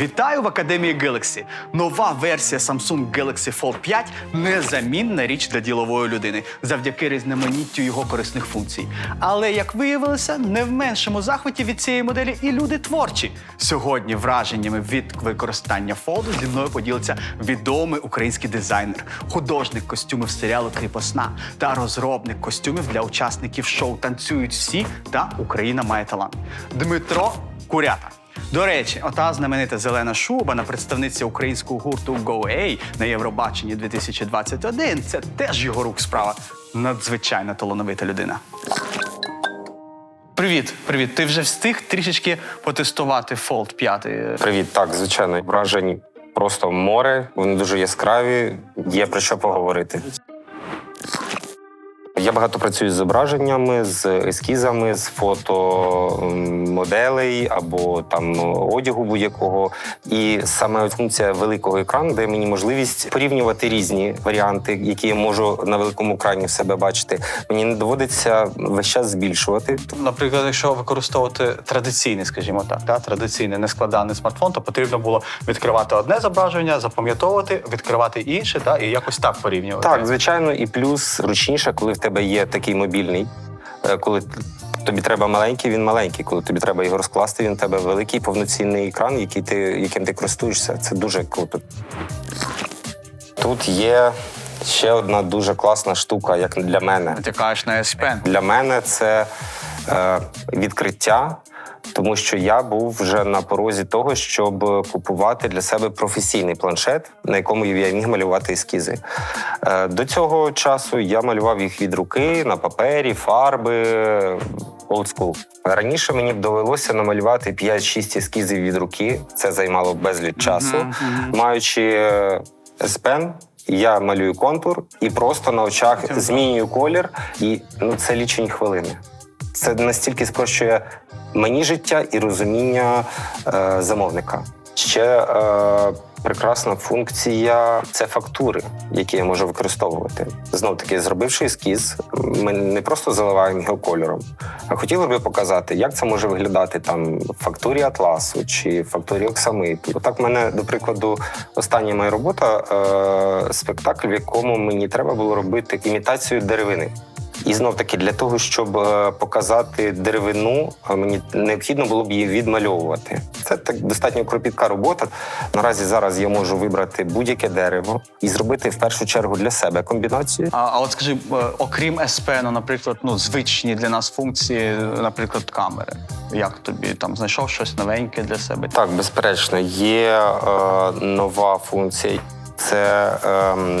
Вітаю в Академії Galaxy. Нова версія Samsung Galaxy Fold 5 незамінна річ для ділової людини завдяки різноманіттю його корисних функцій. Але як виявилося, не в меншому захваті від цієї моделі і люди творчі. Сьогодні враженнями від використання фолду зі мною поділиться відомий український дизайнер, художник костюмів серіалу Кріпосна та розробник костюмів для учасників шоу Танцюють всі та Україна має талант. Дмитро Курята. До речі, ота знаменита зелена шуба на представниці українського гурту GoA на Євробаченні 2021 це теж його рук справа. Надзвичайно талановита людина. Привіт, привіт. Ти вже встиг трішечки потестувати Fold 5. Привіт, так, звичайно, вражень просто море, вони дуже яскраві, є про що поговорити. Я багато працюю з зображеннями, з ескізами, з фото моделей або там одягу будь-якого. І саме функція великого екрану дає мені можливість порівнювати різні варіанти, які я можу на великому екрані в себе бачити. Мені не доводиться весь час збільшувати. Наприклад, якщо використовувати традиційний, скажімо так, да, традиційний нескладаний смартфон, то потрібно було відкривати одне зображення, запам'ятовувати, відкривати інше, та, і якось так порівнювати. Так, звичайно, і плюс зручніше, коли в тебе є такий мобільний. Е, Коли тобі треба маленький, він маленький. Коли тобі треба його розкласти, він в тебе великий повноцінний екран, який ти, яким ти користуєшся. Це дуже круто. Тут є ще одна дуже класна штука, як для мене. Ти кажеш на S Pen. Для мене це е, відкриття, тому що я був вже на порозі того, щоб купувати для себе професійний планшет, на якому я міг малювати ескізи. Е, до цього часу я малював їх від руки на папері, фарби. Old school. Раніше мені б довелося намалювати 5-6 ескізів від руки. Це займало безліч часу. Мгм, мгм. Маючи е, S-Pen, я малюю контур і просто на очах змінюю колір, і ну це лічені хвилини. Це настільки спрощує мені життя і розуміння е, замовника. Ще е, прекрасна функція це фактури, які я можу використовувати. Знов таки, зробивши ескіз, ми не просто заливаємо його кольором, а хотіли би показати, як це може виглядати там в фактурі атласу чи фактурі оксамиту. Отак, в мене, до прикладу, остання моя робота е, спектакль, в якому мені треба було робити імітацію деревини. І знов таки для того, щоб е, показати деревину, е, мені необхідно було б її відмальовувати. Це так достатньо кропітка робота. Наразі зараз я можу вибрати будь-яке дерево і зробити в першу чергу для себе комбінацію. А, а от скажи, е, окрім S Pen, наприклад, ну звичні для нас функції, наприклад, камери. Як тобі там знайшов щось новеньке для себе? Так, безперечно, є е, нова функція. Це ем,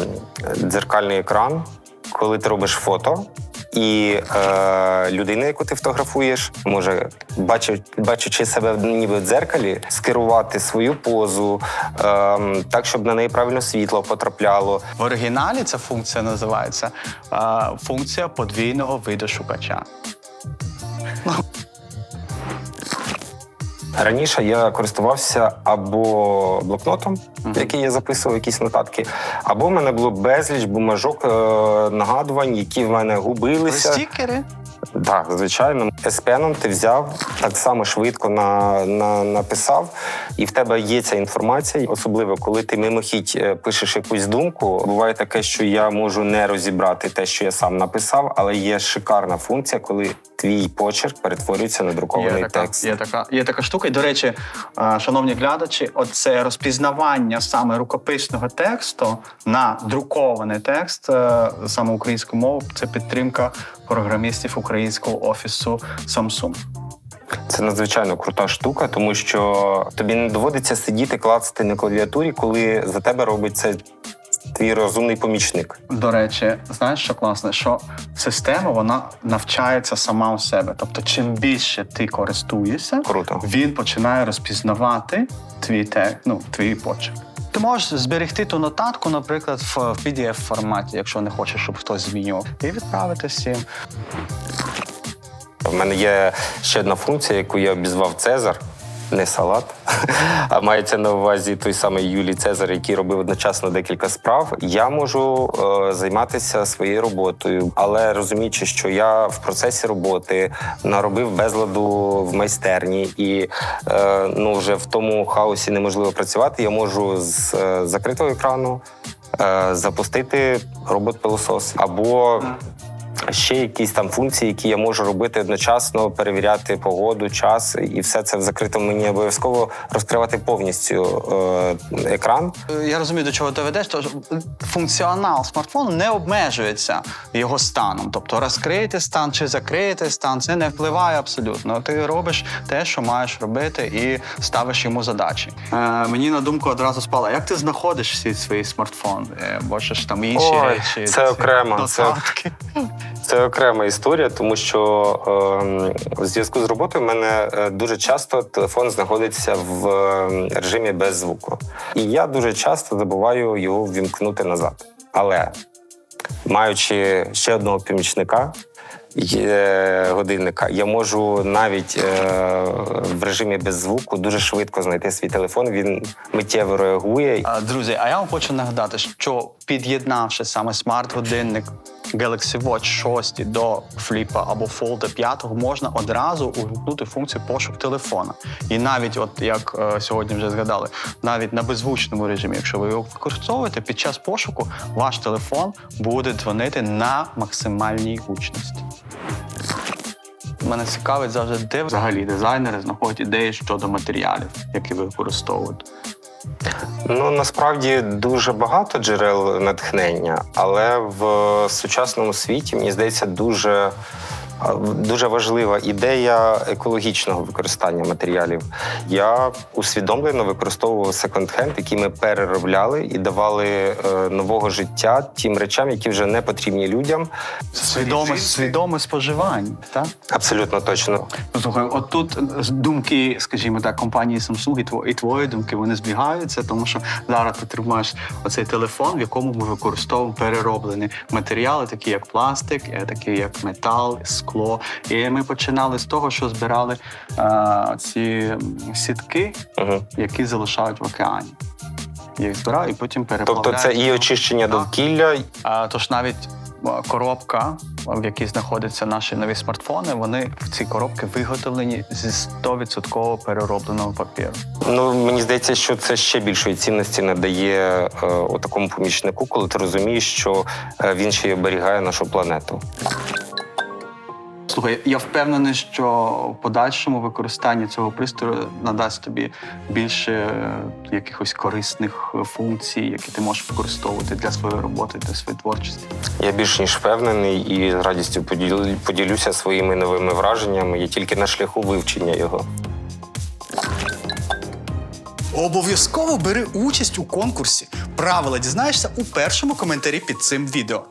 дзеркальний екран, коли ти робиш фото. І е, людина, яку ти фотографуєш, може, бачу, бачучи себе ніби в дзеркалі, скерувати свою позу е, так, щоб на неї правильно світло потрапляло. В оригіналі ця функція називається е, функція подвійного виду Раніше я користувався або блокнотом, в який я записував якісь нотатки, або в мене було безліч бумажок е, нагадувань, які в мене губилися. Стікери? Так, звичайно, S-Pen ти взяв так само швидко на, на, написав, і в тебе є ця інформація. Особливо, коли ти мимохідь е, пишеш якусь думку. Буває таке, що я можу не розібрати те, що я сам написав, але є шикарна функція, коли твій почерк перетворюється на друкований Є така, текст. є, така, є така штука. І, до речі, е, шановні глядачі, оце розпізнавання саме рукописного тексту на друкований текст е, саме українською мовою це підтримка програмістів українського офісу Samsung. Це надзвичайно крута штука, тому що тобі не доводиться сидіти, клацати на клавіатурі, коли за тебе робить це твій розумний помічник. До речі, знаєш, що класно, що система вона навчається сама у себе. Тобто, чим більше ти користуєшся, Круто. він починає розпізнавати твій тек, ну, твій почерк. Ти можеш зберегти ту нотатку, наприклад, в pdf форматі, якщо не хочеш, щоб хтось змінював, і відправити всім. В мене є ще одна функція, яку я обізвав Цезар. Не салат, а мається на увазі той самий Юлій Цезар, який робив одночасно декілька справ. Я можу е, займатися своєю роботою, але розуміючи, що я в процесі роботи наробив безладу в майстерні, і е, ну вже в тому хаосі неможливо працювати. Я можу з е, закритого екрану е, запустити робот-пилосос або. Ще якісь там функції, які я можу робити одночасно, перевіряти погоду, час, і все це в закритому мені обов'язково розкривати повністю е, екран. Е, Я розумію, до чого ти ведеш, тож функціонал смартфону не обмежується його станом. Тобто розкрити стан чи закрити стан, це не впливає абсолютно. Ти робиш те, що маєш робити, і ставиш йому задачі. Е, мені на думку одразу спало, як ти знаходиш всі свої смартфон? Е, бо ж там інші Ой, речі. це окремо, це-. Це окрема історія, тому що е, в зв'язку з роботою в мене е, дуже часто телефон знаходиться в е, режимі без звуку. І я дуже часто забуваю його ввімкнути назад. Але маючи ще одного помічника. Є годинника. Я можу навіть е, в режимі без звуку дуже швидко знайти свій телефон. Він миттєво реагує. Друзі, а я вам хочу нагадати, що під'єднавши саме смарт-годинник Galaxy Watch 6 до фліпа або Fold 5, можна одразу увімкнути функцію пошук телефона. І навіть, от як е, сьогодні вже згадали, навіть на беззвучному режимі, якщо ви його використовуєте, під час пошуку ваш телефон буде дзвонити на максимальній гучності. Мене цікавить завжди, де взагалі дизайнери знаходять ідеї щодо матеріалів, які ви використовуєте. Ну насправді дуже багато джерел натхнення, але в сучасному світі мені здається дуже. Дуже важлива ідея екологічного використання матеріалів. Я усвідомлено використовував секонд-хенд, який ми переробляли і давали е, нового життя тим речам, які вже не потрібні людям. Свідоме, свідоме споживання, так? Абсолютно точно. Ну, слухай, от тут з- думки, скажімо так, компанії Samsung і твої, і твої думки вони збігаються, тому що зараз ти тримаєш оцей телефон, в якому ми використовуємо перероблені матеріали, такі як пластик, е, такі як метал, скло. І ми починали з того, що збирали е, ці сітки, Угу. які залишають в океані. Я Їх збирають і потім переплавляють. Тобто, це і очищення довкілля, А, тож навіть е, коробка, в якій знаходяться наші нові смартфони, вони в ці коробки виготовлені зі 100% переробленого папіру. Ну мені здається, що це ще більшої цінності надає е, такому помічнику, коли ти розумієш, що е, він ще й оберігає нашу планету. Слухай, я впевнений, що в подальшому використання цього пристрою надасть тобі більше е, якихось корисних функцій, які ти можеш використовувати для своєї роботи, для своєї творчості. Я більш ніж впевнений і з радістю поділюся своїми новими враженнями. Я тільки на шляху вивчення його. Обов'язково бери участь у конкурсі. Правила дізнаєшся у першому коментарі під цим відео.